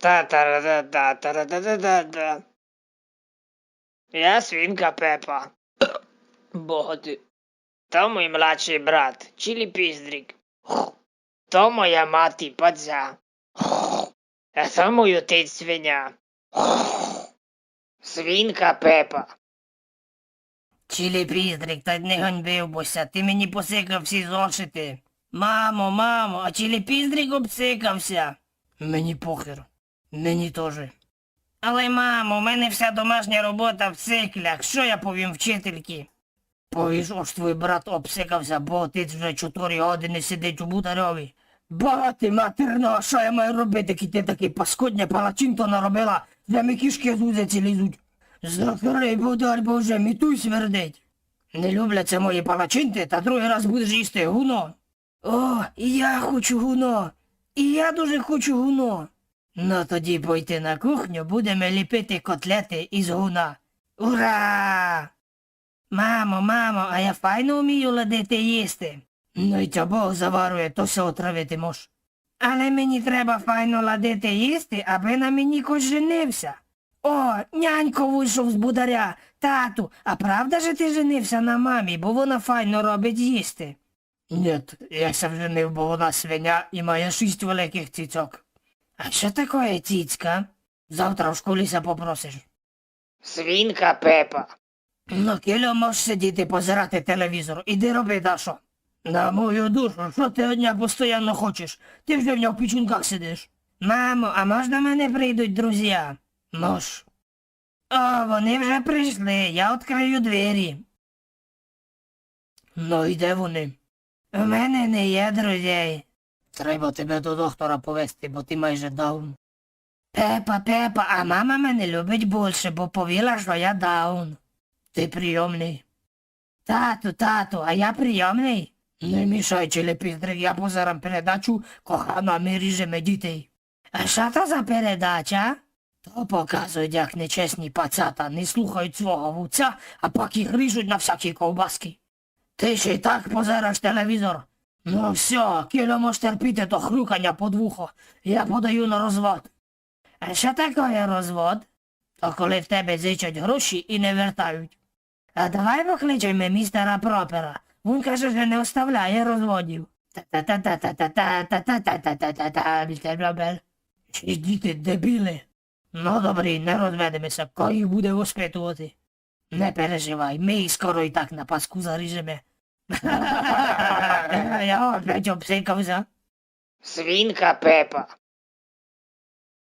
та та да да та да да да да Я свинка Пепа. Бога ти. То мій младший брат, Чилі Піздрик. То моя мати Падзя. А то мій отець свиня. Свинка Пепа. Чилі Піздрик, та не ганьбився, ти мені посикав всі зошити. Мамо, мамо, а Чилі Піздрик обсикався. Мені похер. Мені теж. Але, мамо, у мене вся домашня робота в циклях. Що я повім вчительки? Повіш, ось твій брат обсикався, бо отець вже чотири години сидить у бутарьові. Багати матерно, що я маю робити, ки ти такий паскудня палачинто наробила, вже ми кішки з вузиці лізуть. Закрий, бодар боже, мітуй смердить. Не любляться мої палачинти, та другий раз будеш їсти гуно. О, і я хочу гуно. І я дуже хочу гуно. Ну тоді пойти на кухню, будемо ліпити котлети із гуна. Ура! Мамо, мамо, а я файно вмію ладити їсти. Ну й ця Бог заварує, то все отравити мож. Але мені треба файно ладити їсти, аби на мені когось женився. О, нянько вийшов з бударя. Тату, а правда же ти женився на мамі, бо вона файно робить їсти? Нет, я се вженив, бо вона свиня і має шість великих цицьок. А що таке цицька? Завтра в школі попросиш. Свинка Пепа. Ну, кіло можеш сидіти позирати телевізор. Іди роби, Дашо. На мою душу, що ти одня постійно хочеш? Ти вже в нього в пічунках сидиш. Мамо, а можна мене прийдуть друзі? Мож. О, вони вже прийшли, я відкрию двері. Ну, і де вони? У мене не є друзей. Треба тебе до доктора повезти, бо ти майже даун. Пепа, Пепа, а мама мене любить більше, бо повіла, що я даун. Ти прийомний. Тату, тату, а я прийомний? Не мішай, челепіздрик, я позарам передачу кохана ми ріжемо дітей. А що то за передача? То показують, як нечесні пацята не слухають свого вуця, а пак їх ріжуть на всякі ковбаски. Ти ще й так позираш телевізор. Ну все, кіло можеш терпіти то хрюкання под вухо. Я подаю на розвод. А що таке розвод? То коли в тебе зичать гроші і не вертають. А давай покличемо містера Пропера. Він каже, що не оставляє розводів. Та-та-та-та-та-та-та-та-та-та-та-та-та, містер Пропер. Чи діти дебіли? Ну добрі, не розведемося, кого їх буде воспитувати. Не переживай, ми їх скоро і так на паску заріжемо. Я опять обсикався. Свинка Пепа.